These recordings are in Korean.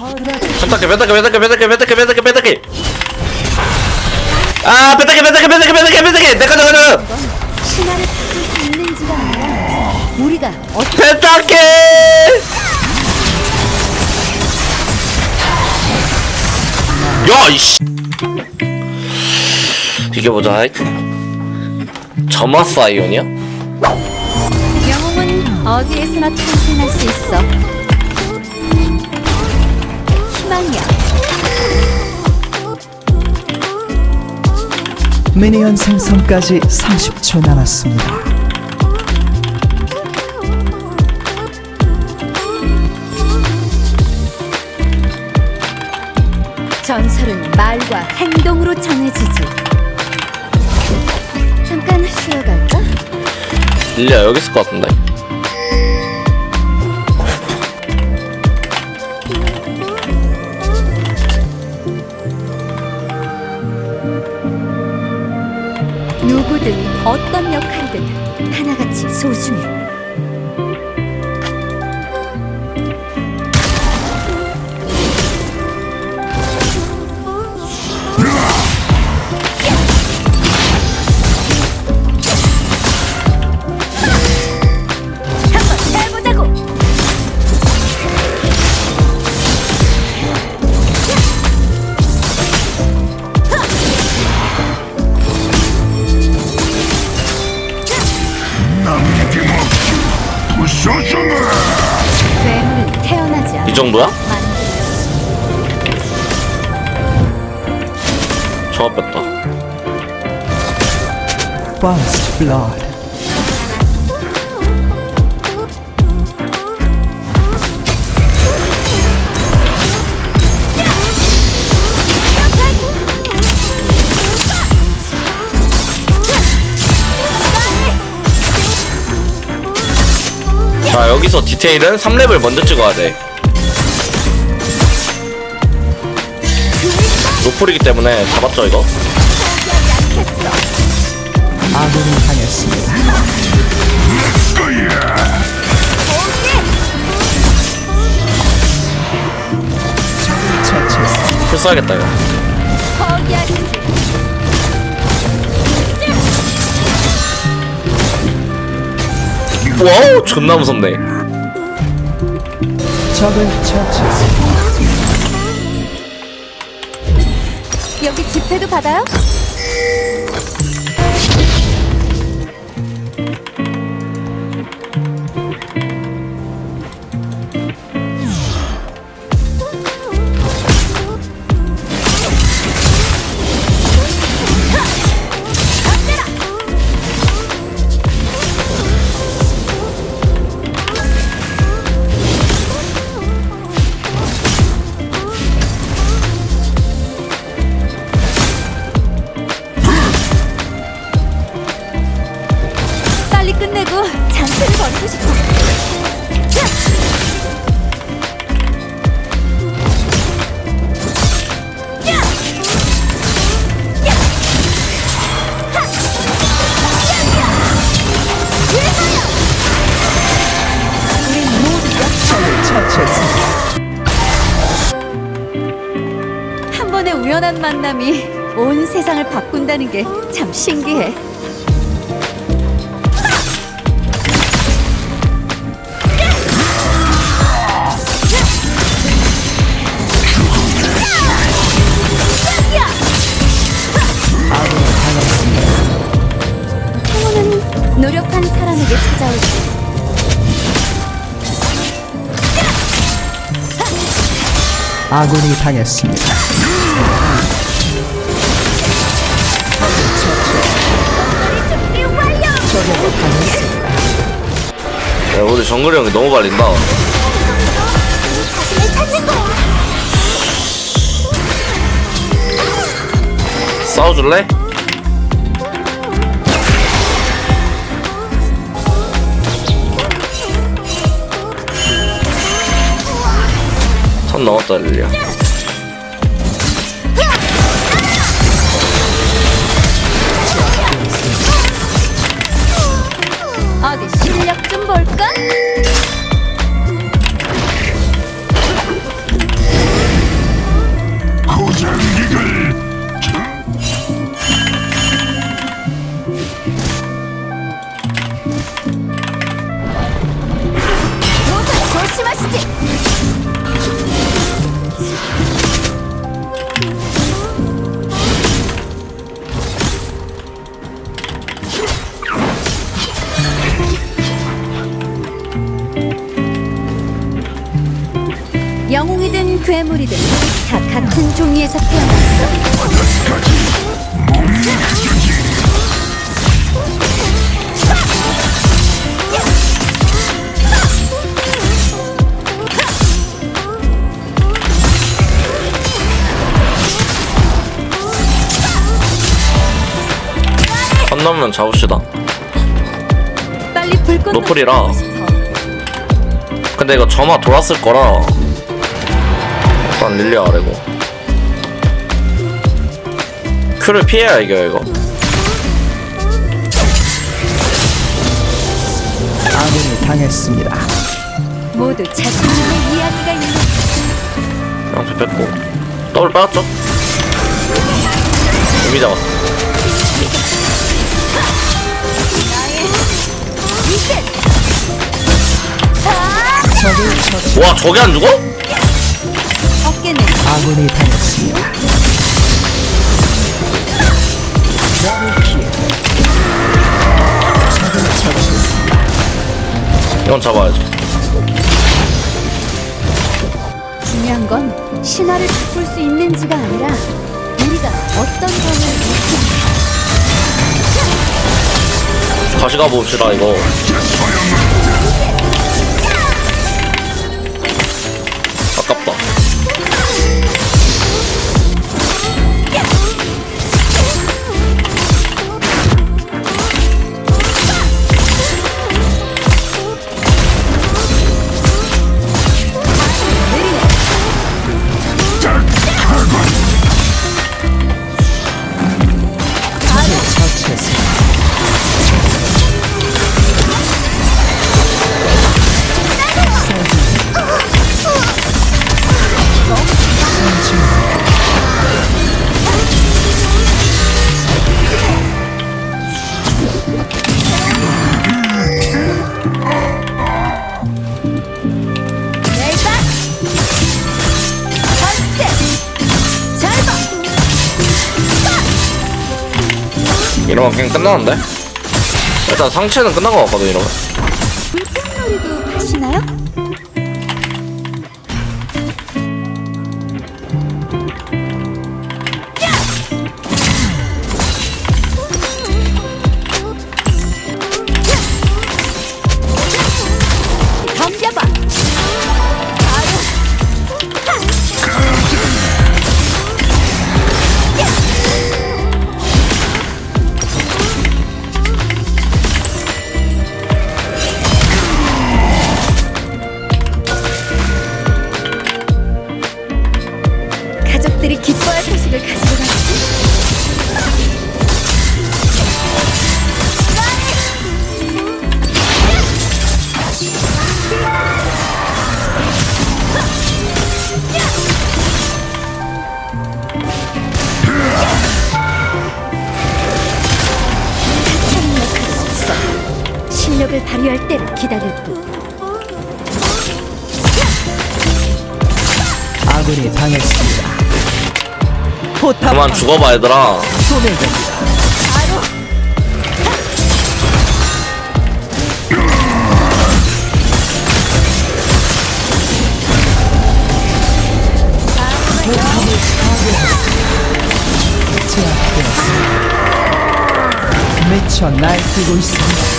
펜타킬 펜타킬 펜타킬 펜타킬 펜타킬 펜타킬 펜타킬 아 펜타킬 펜타킬 펜타킬 펜타킬 펜타킬 내가 내가 신화를 바꿀 수 있는지가 아니라 우리가 어떻게 펜타킬 야 이씨. 이게 뭐자 점화 사이온이야? 영웅은 어디에서나 탄생할 수 있어. 미니언 생성까지 30초 남았습니다. 전설은 말과 행동으로 정해지지. 잠깐 쉬어갈까? 릴리야 여기 있을 것 같은데 어떤 역할이든 하나같이 소중해. First Blood. 자 여기서 디테일은 3렙을 먼저 찍어야 돼 노폴이기 때문에 잡았죠 이거? 아군이 당했습니다. 처치했습니다. 풀 써야겠다 이거. 와우 존나 무섭네 적을 처치했습니다. 여기 집회도 받아요? 아군이 당했습니다. 적에게 당했습니다. 야 우리 정글이 형이 너무 발린다. 싸워줄래? 선 넘었다 릴리야 괴물이든 다 같은 종이에서 태어났어. 건너면 잡읍시다. 노플이라. 근데 이거 점화 돌았을 거라 일단 릴리아 아래고 큐를 피해야 이겨 이거 아군이 당했습니다. 모두 자신만의 이야기가 있는 양피 뺐고 더블 빠졌죠? 이미 잡았어. 와 저게 안 죽어? 어깨는 아군이 당했습니다. 이건 잡아야지 중요한 건 신화를 바꿀 수 있는지가 아니라 우리가 어떤 점을 다시 가봅시다 이거 이러면 그냥 끝나는데? 일단 상체는 끝난 것 같거든 이러면 아군이 당했습니다. 포탑 그만 죽어봐 얘들아. 제압되었습니다. 미쳐 날뛰고 있습니다.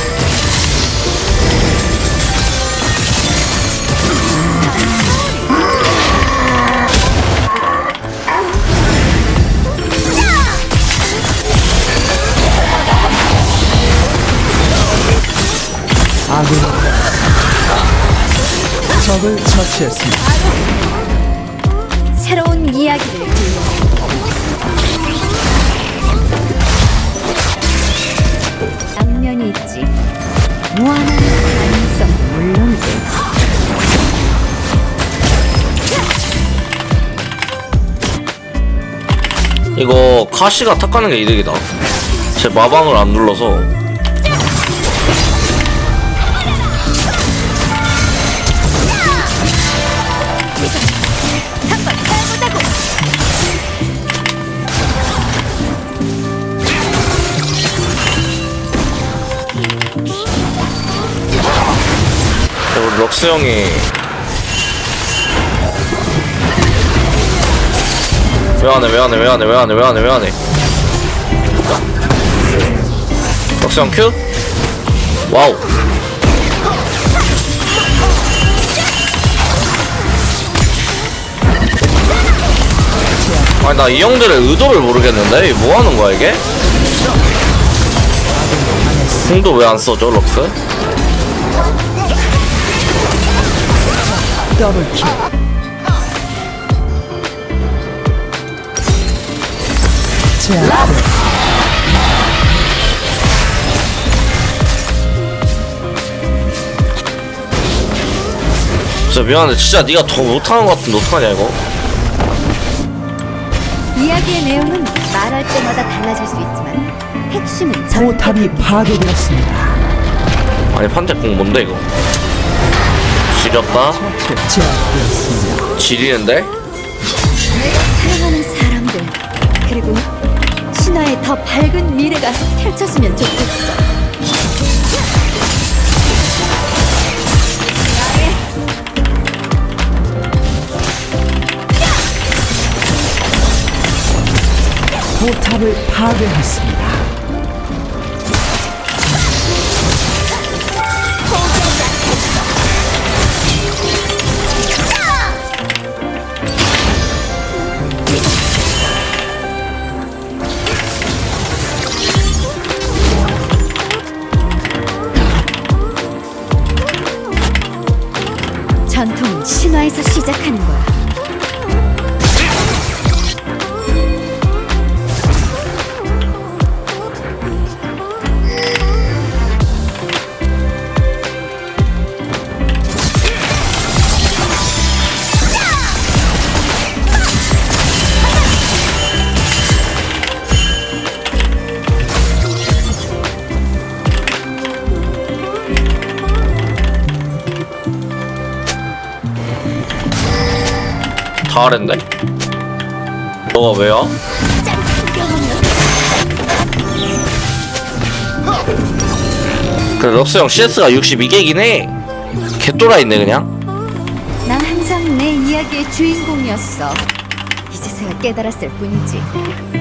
적을 처치했습니다. 새로운 이야기를 들려. 양면이 있지. 무한한 가능성 물론이고. 이거 카시가 탁 가는 게 이득이다 제 마방을 안 눌러서 럭스 형이. 왜 안해 왜 안해 왜 안해 왜 안해 왜 안해 왜 안해. 럭스형 큐? 와우. 아니 나 이 형들의 의도를 모르겠는데? 이게 뭐 하는 거야 이게? 궁도 왜 안 써줘 럭스? 더블킬. 제압되었습니다. 진짜 미안한데 진짜 네가 더 못하는 것 같은데 어떡하냐 이거 이야기의 내용은 말할 때마다 달라질 수 있지만 핵심은 절 포탑이 파괴되었습니다. 아니 판테궁 뭔데 이거 지렸다. 지리는데? 사랑하는 사람들 그리고 신화의 더 밝은 미래가 펼쳐지면 좋겠어. 나의 포탑을 파괴했습니다. 신화에서 시작하는 거야. 다 아랜데? 너가 왜야? 그래 럭스 형 CS가 62개긴 해 개또라 있네 그냥 난 항상 내 이야기의 주인공이었어. 이제서야 깨달았을 뿐이지.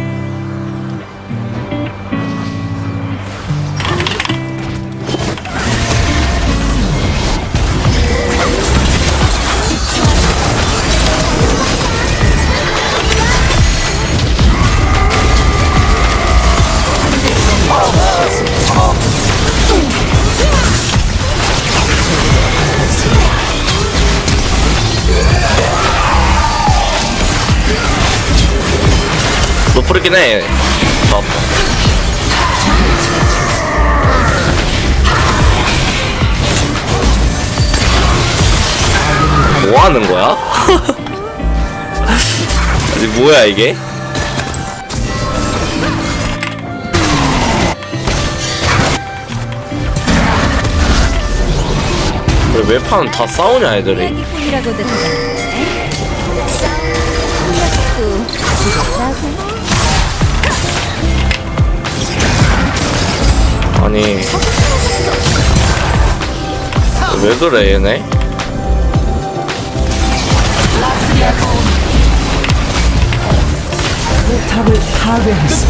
노프리긴 해 어. 뭐 하는 거야? 아니 뭐야 이게? 왜 매판 다 싸우냐 애들이 아니 왜 그래 얘네? 포탑을 파괴했습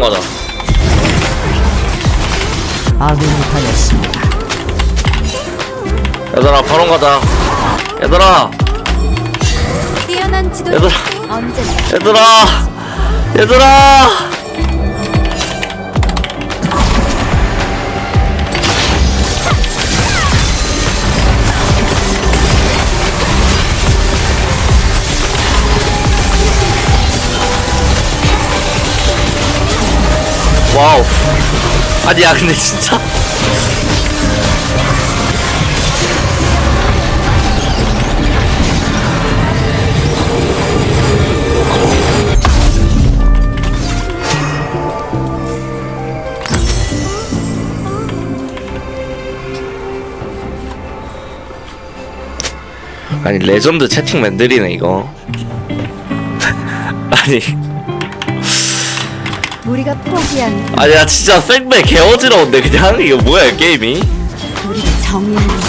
바로 가자 아군이 하였습니다. 얘들아 바로 가자. 얘들아. 뛰어난 지도 얘들아. 언제나 얘들아. 얘들아 와우. 아니 야 근데 진짜? 아니 레전드 채팅맨들이네 이거. 아니. 우리가 포기한 아니 야 진짜 생배 개어지러운데 그냥? 이거 뭐야 이 게임이? 우리가 정의하는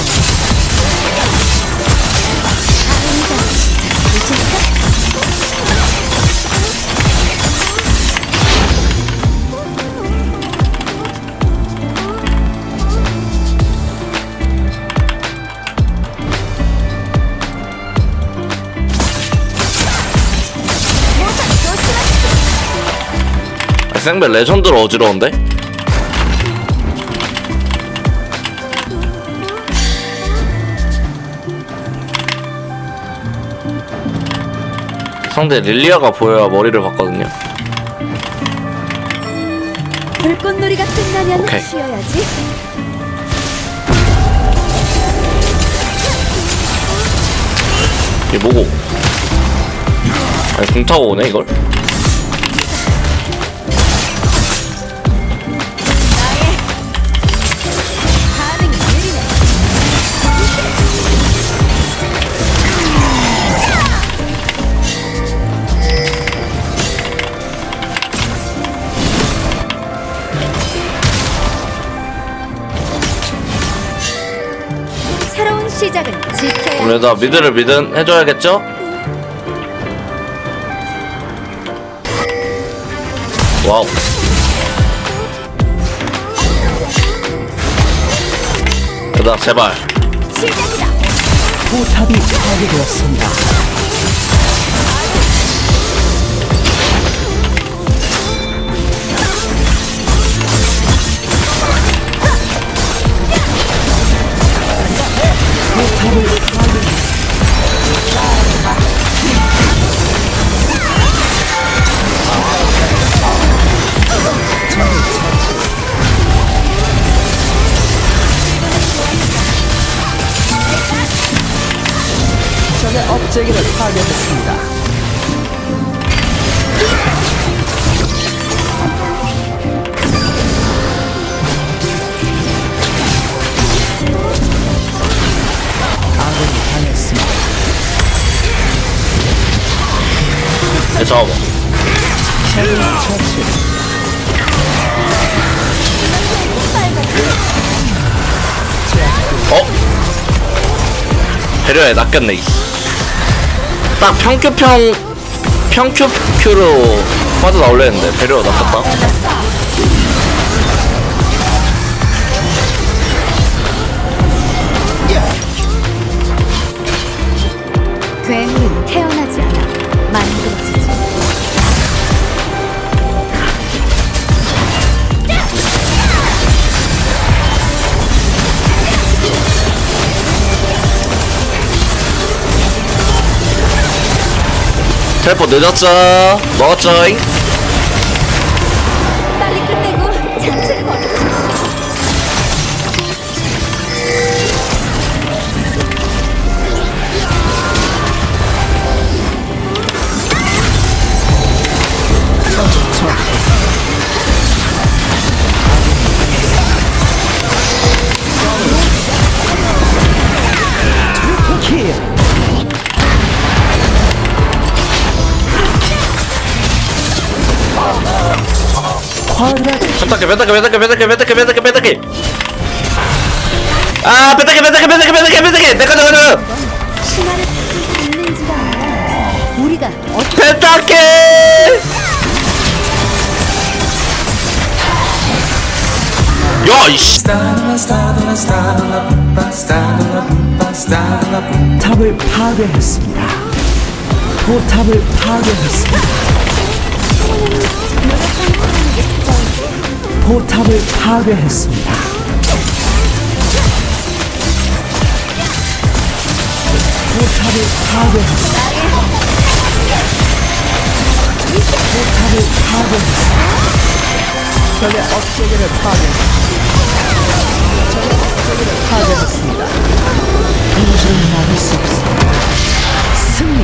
생배 레전드로 어지러운데 상대 릴리아가 보여야 머리를 봤거든요 불꽃놀이가 끝나면 오케이. 쉬어야지. 이게 뭐고 아니 공 타고 오네 이걸 그래도 미드를 미든 해줘야겠죠? 와우 얘들아 제발. 포탑이 파괴되었습니다. 처치. 어? 배려에 낚였네 딱 평큐평 평큐큐로 빠져나올려 했는데 배려가 낚였다 괴물 텔포 늦었죠 먹었죠잉? 빨리 끝내고 잔치 펜타킬 펜타킬 펜타킬 펜타킬 펜타킬 펜타킬 펜타킬 아 펜타킬 펜타킬 펜타킬 펜타킬 펜타킬 내꺼 내꺼 내꺼 신화를 있는지가 우리가 어떻게 펜타킬 야 이씨. 탑을 파괴했습니다. 포탑을 파괴했습니다. 포탑을 파괴했습니다. 포탑을 파괴했습니다. 포탑을 파괴했습니다. 적의 억제기를 파괴했습니다. 적의 억제기를 파괴했습니다. 인생을 막을 수 없습니다. 승리!